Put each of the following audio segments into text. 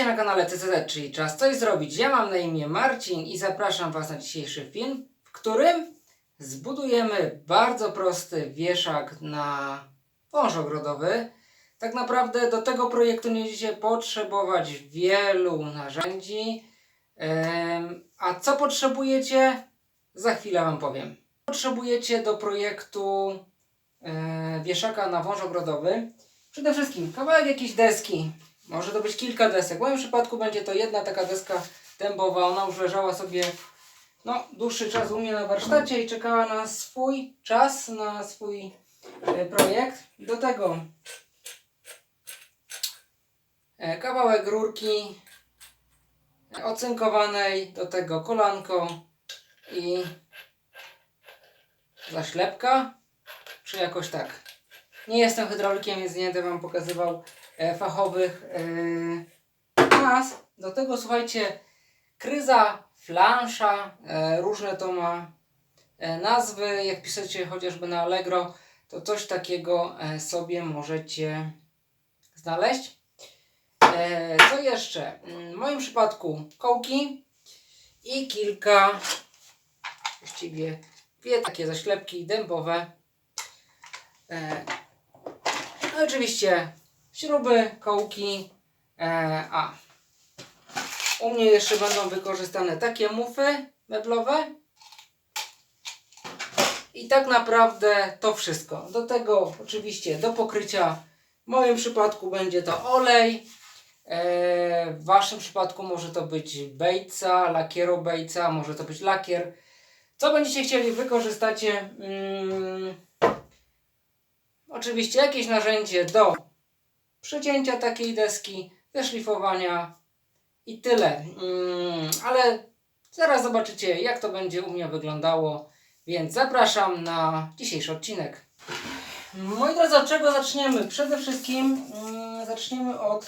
Witajcie na kanale TCZ, czyli Czas Coś Zrobić. Ja mam na imię Marcin i zapraszam Was na dzisiejszy film, w którym zbudujemy bardzo prosty wieszak na wąż ogrodowy. Tak naprawdę do tego projektu nie będziecie potrzebować wielu narzędzi. A co potrzebujecie? Za chwilę Wam powiem. Potrzebujecie do projektu e, wieszaka na wąż ogrodowy przede wszystkim kawałek jakiejś deski. Może to być kilka desek. W moim przypadku będzie to jedna taka deska dębowa. Ona już leżała sobie no, dłuższy czas u mnie na warsztacie i czekała na swój czas, na swój e, projekt. Do tego e, kawałek rurki e, ocynkowanej, do tego kolanko i zaślepka, czy jakoś tak. Nie jestem hydraulikiem, więc nie będę Wam pokazywał fachowych e, nazw. Do tego słuchajcie, kryza, flansza, e, różne to ma e, nazwy. Jak piszecie chociażby na Allegro, to coś takiego e, sobie możecie znaleźć. E, co jeszcze? Mm, W moim przypadku kołki i kilka, właściwie dwie takie zaślepki dębowe. E, no oczywiście śruby, kołki, e, a u mnie jeszcze będą wykorzystane takie mufy meblowe. I tak naprawdę to wszystko. Do tego oczywiście do pokrycia w moim przypadku będzie to olej. E, w waszym przypadku może to być bejca, lakieru bejca, może to być lakier. Co będziecie chcieli wykorzystacie. Mm, Oczywiście jakieś narzędzie do przycięcia takiej deski, wyszlifowania i tyle. Mm, ale zaraz zobaczycie, jak to będzie u mnie wyglądało, więc zapraszam na dzisiejszy odcinek. Moi drodzy, od czego zaczniemy? Przede wszystkim mm, zaczniemy od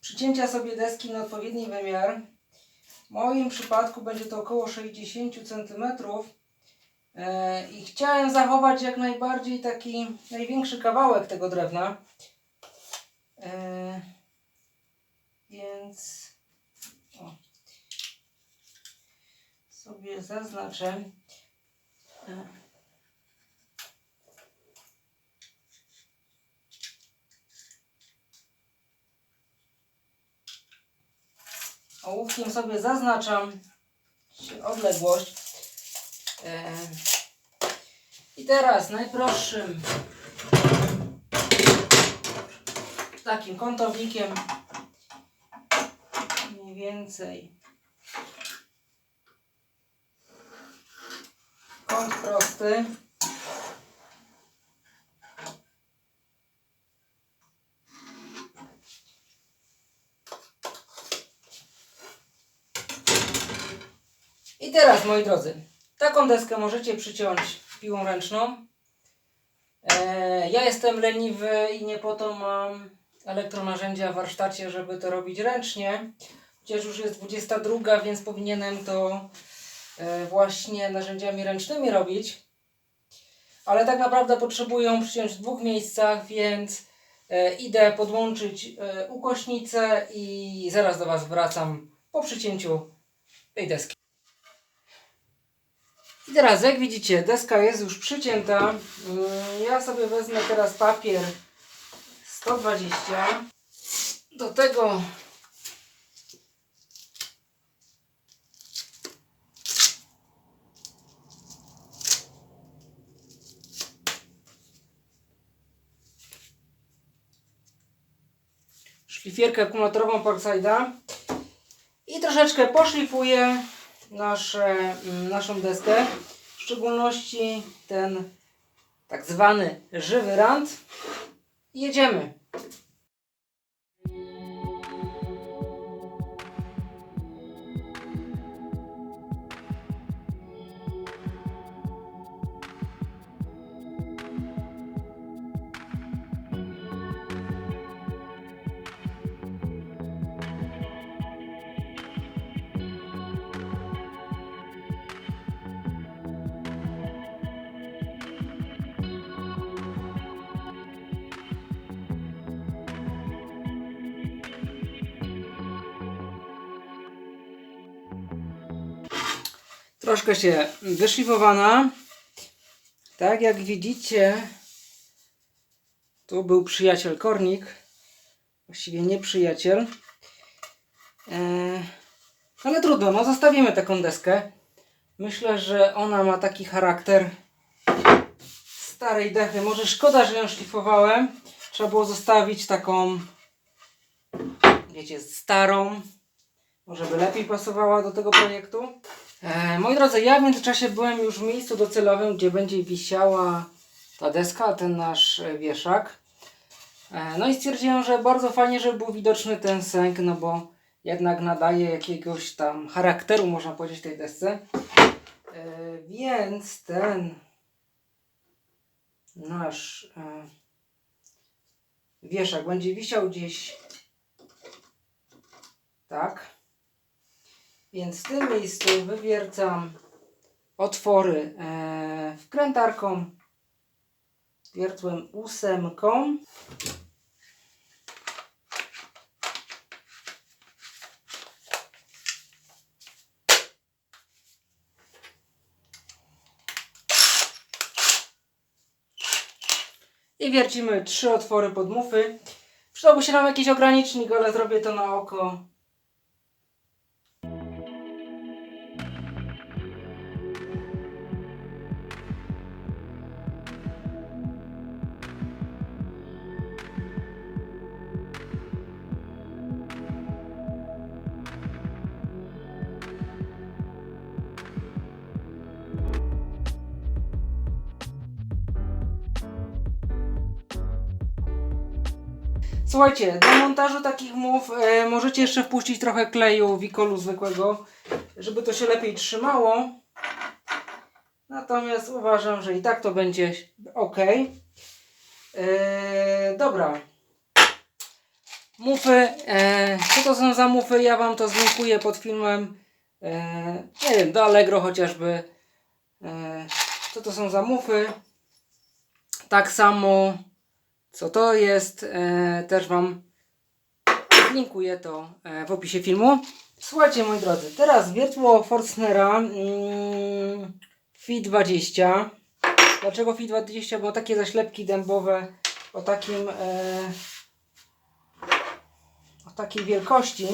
przycięcia sobie deski na odpowiedni wymiar. W moim przypadku będzie to około 60 cm. E, I chciałem zachować jak najbardziej taki największy kawałek tego drewna. E, więc o, sobie zaznaczę. E, Ołówkiem sobie zaznaczam. Odległość. E, I teraz najprostszym takim kątownikiem mniej więcej kąt prosty. I teraz moi drodzy, taką deskę możecie przyciąć piłą ręczną. E, ja jestem leniwy i nie po to mam elektronarzędzia w warsztacie, żeby to robić ręcznie. Chociaż już jest 22, więc powinienem to e, właśnie narzędziami ręcznymi robić. Ale tak naprawdę potrzebują przyciąć w dwóch miejscach, więc e, idę podłączyć e, ukośnicę i zaraz do Was wracam po przycięciu tej deski. I teraz, jak widzicie, deska jest już przycięta. Ja sobie wezmę teraz papier 120. Do tego szlifierkę akumulatorową Parkside'a i troszeczkę poszlifuję nasze, mm, naszą deskę, w szczególności ten tak zwany żywy rand. Jedziemy. Troszkę się wyszlifowana. Tak jak widzicie, tu był przyjaciel kornik. Właściwie nie przyjaciel. Eee, ale trudno, no zostawimy taką deskę. Myślę, że ona ma taki charakter starej dechy. Może szkoda, że ją szlifowałem. Trzeba było zostawić taką, wiecie, starą. Może by lepiej pasowała do tego projektu. E, moi drodzy, ja w międzyczasie byłem już w miejscu docelowym, gdzie będzie wisiała ta deska, ten nasz e, wieszak. E, no i stwierdziłem, że bardzo fajnie, żeby był widoczny ten sęk, no bo jednak nadaje jakiegoś tam charakteru, można powiedzieć, tej desce. Więc ten nasz wieszak będzie wisiał gdzieś tak. Więc w tym miejscu wywiercam otwory e, wkrętarką, wiertłem ósemką. I wiercimy trzy otwory pod mufy. Przydałby się nam jakiś ogranicznik, ale zrobię to na oko. Słuchajcie, do montażu takich mów e, możecie jeszcze wpuścić trochę kleju wikolu zwykłego, żeby to się lepiej trzymało. Natomiast uważam, że i tak to będzie ok. E, dobra. Mufy. E, co to są za mufy? Ja Wam to zlinkuję pod filmem. E, nie wiem, do Allegro chociażby. E, co to są za mufy? Tak samo co to jest, e, też Wam linkuję to e, w opisie filmu. Słuchajcie moi drodzy, teraz wiertło Forstnera mm, FI20. Dlaczego FI20? Bo takie zaślepki dębowe o takim e, o takiej wielkości.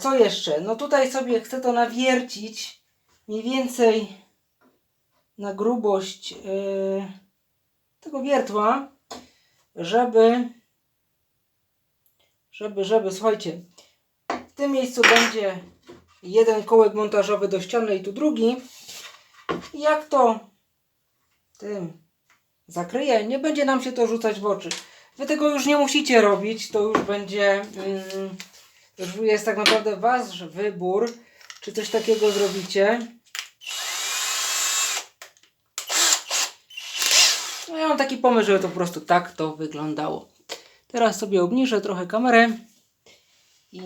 Co jeszcze? No tutaj sobie chcę to nawiercić mniej więcej na grubość tego wiertła żeby, żeby, żeby, słuchajcie, w tym miejscu będzie jeden kołek montażowy do ściany i tu drugi. Jak to tym zakryję, nie będzie nam się to rzucać w oczy. Wy tego już nie musicie robić, to już będzie, mm, już jest tak naprawdę wasz wybór, czy coś takiego zrobicie. No ja mam taki pomysł, żeby to po prostu tak to wyglądało. Teraz sobie obniżę trochę kamerę i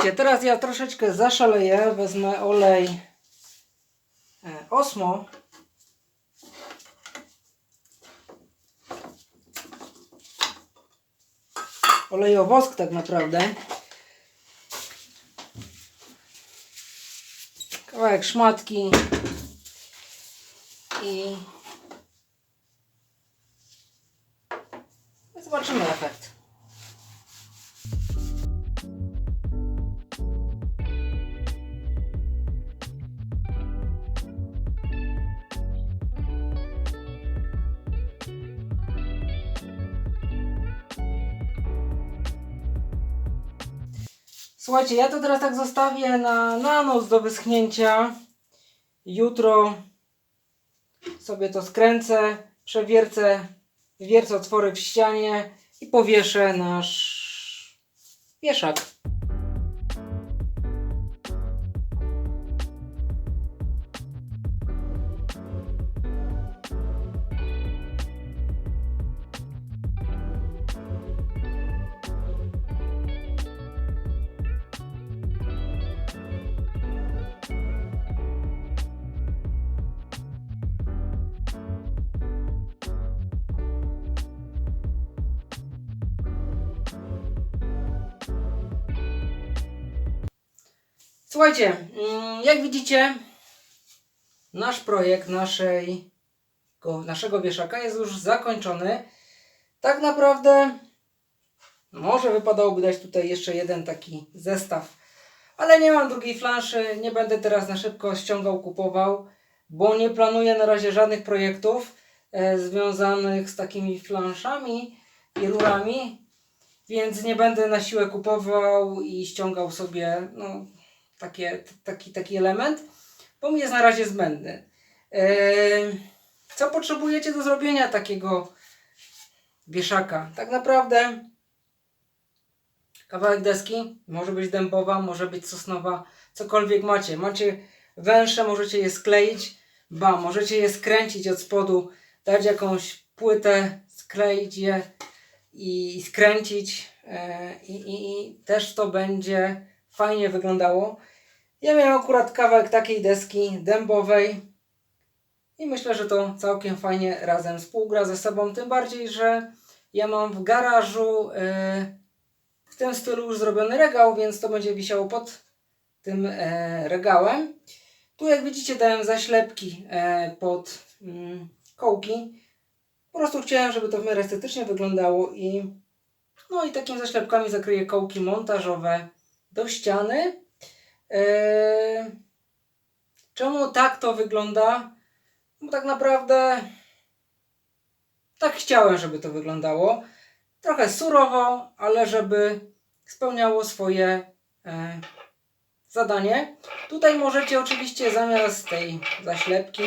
Słuchajcie, teraz ja troszeczkę zaszaleję, wezmę olej e, Osmo. Olejowosk tak naprawdę. Kawałek szmatki i Słuchajcie, ja to teraz tak zostawię na, na noc do wyschnięcia. Jutro sobie to skręcę, przewiercę, wiercę otwory w ścianie i powieszę nasz wieszak. Słuchajcie, mm, jak widzicie, nasz projekt naszej, go- naszego wieszaka jest już zakończony. Tak naprawdę może wypadałoby dać tutaj jeszcze jeden taki zestaw, ale nie mam drugiej flanszy, nie będę teraz na szybko ściągał, kupował, bo nie planuję na razie żadnych projektów e, związanych z takimi flanszami i rurami, więc nie będę na siłę kupował i ściągał sobie, no, takie, taki, taki element, bo mi jest na razie zbędny. Eee, co potrzebujecie do zrobienia takiego wieszaka? Tak naprawdę kawałek deski, może być dębowa, może być sosnowa, cokolwiek macie. Macie węże, możecie je skleić, ba, możecie je skręcić od spodu, dać jakąś płytę, skleić je i skręcić e, i, i, i też to będzie fajnie wyglądało. Ja miałem akurat kawałek takiej deski dębowej i myślę, że to całkiem fajnie razem współgra ze sobą, tym bardziej, że ja mam w garażu e, w tym stylu już zrobiony regał, więc to będzie wisiało pod tym e, regałem. Tu jak widzicie dałem zaślepki e, pod mm, kołki. Po prostu chciałem, żeby to w miarę estetycznie wyglądało i no i takimi zaślepkami zakryję kołki montażowe do ściany. Eee, czemu tak to wygląda? Bo tak naprawdę tak chciałem, żeby to wyglądało. Trochę surowo, ale żeby spełniało swoje e, zadanie. Tutaj możecie oczywiście zamiast tej zaślepki,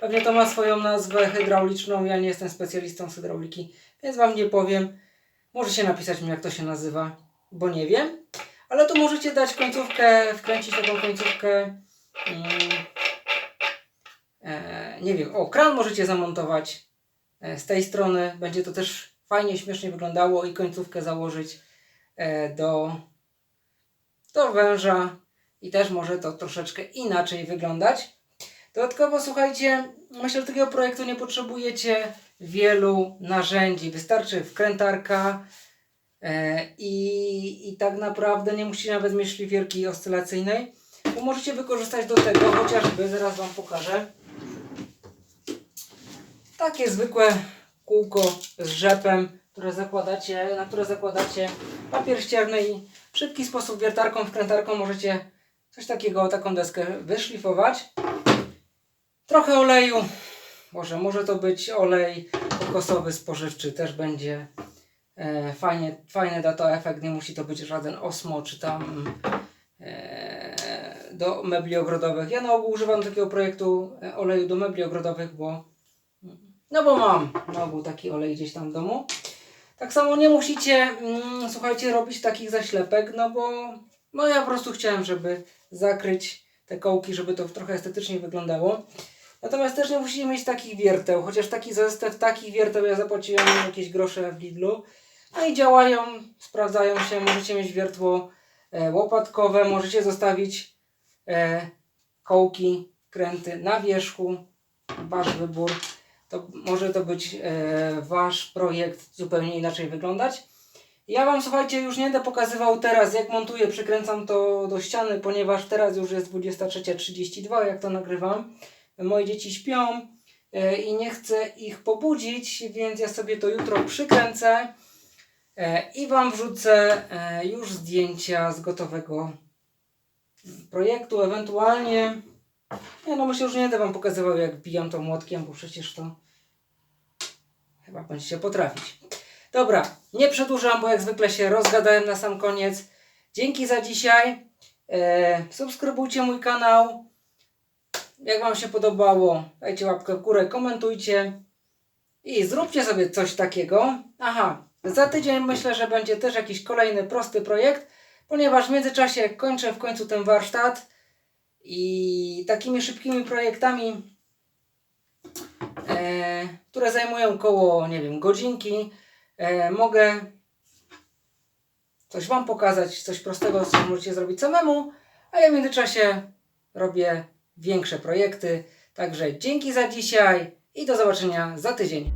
pewnie to ma swoją nazwę hydrauliczną, ja nie jestem specjalistą z hydrauliki, więc Wam nie powiem. Możecie napisać mi jak to się nazywa, bo nie wiem. Ale tu możecie dać końcówkę, wkręcić taką końcówkę. mm, e, nie wiem, o, kran możecie zamontować e, z tej strony. Będzie to też fajnie, śmiesznie wyglądało i końcówkę założyć e, do, do węża i też może to troszeczkę inaczej wyglądać. Dodatkowo słuchajcie, myślę, że takiego projektu nie potrzebujecie wielu narzędzi. Wystarczy wkrętarka, I, I tak naprawdę nie musicie nawet mieć szlifierki oscylacyjnej, bo możecie wykorzystać do tego chociażby, zaraz Wam pokażę, takie zwykłe kółko z rzepem, które zakładacie, na które zakładacie papier ścierny i w szybki sposób wiertarką, wkrętarką możecie coś takiego, taką deskę wyszlifować. Trochę oleju, może, może to być olej kokosowy spożywczy, też będzie E, fajnie, fajny da to efekt, nie musi to być żaden osmo czy tam e, do mebli ogrodowych. Ja na ogół używam takiego projektu e, oleju do mebli ogrodowych, bo no bo mam na ogół taki olej gdzieś tam w domu. Tak samo nie musicie, mm, słuchajcie, robić takich zaślepek, no bo no ja po prostu chciałem, żeby zakryć te kołki, żeby to trochę estetycznie wyglądało. Natomiast też nie musicie mieć takich wierteł, chociaż taki zestaw takich wierteł ja zapłaciłem jakieś grosze w Lidlu. No i działają, sprawdzają się, możecie mieć wiertło e, łopatkowe, możecie zostawić e, kołki, kręty na wierzchu, Wasz wybór. To może to być e, Wasz projekt zupełnie inaczej wyglądać. Ja Wam, słuchajcie, już nie będę pokazywał teraz, jak montuję, przykręcam to do ściany, ponieważ teraz już jest 23.32, jak to nagrywam. Moje dzieci śpią i nie chcę ich pobudzić, więc ja sobie to jutro przykręcę i Wam wrzucę e, już zdjęcia z gotowego projektu, ewentualnie nie no myślę, że nie będę Wam pokazywał jak bijam to młotkiem, bo przecież to chyba będziecie potrafić. Dobra, nie przedłużam, bo jak zwykle się rozgadałem na sam koniec. Dzięki za dzisiaj. E, subskrybujcie mój kanał. Jak Wam się podobało, dajcie łapkę w górę, komentujcie. I zróbcie sobie coś takiego. Aha, za tydzień myślę, że będzie też jakiś kolejny prosty projekt, ponieważ w międzyczasie kończę w końcu ten warsztat i takimi szybkimi projektami, e, które zajmują około, nie wiem, godzinki, e, mogę coś Wam pokazać, coś prostego, co możecie zrobić samemu, a ja w międzyczasie robię większe projekty. Także dzięki za dzisiaj i do zobaczenia za tydzień.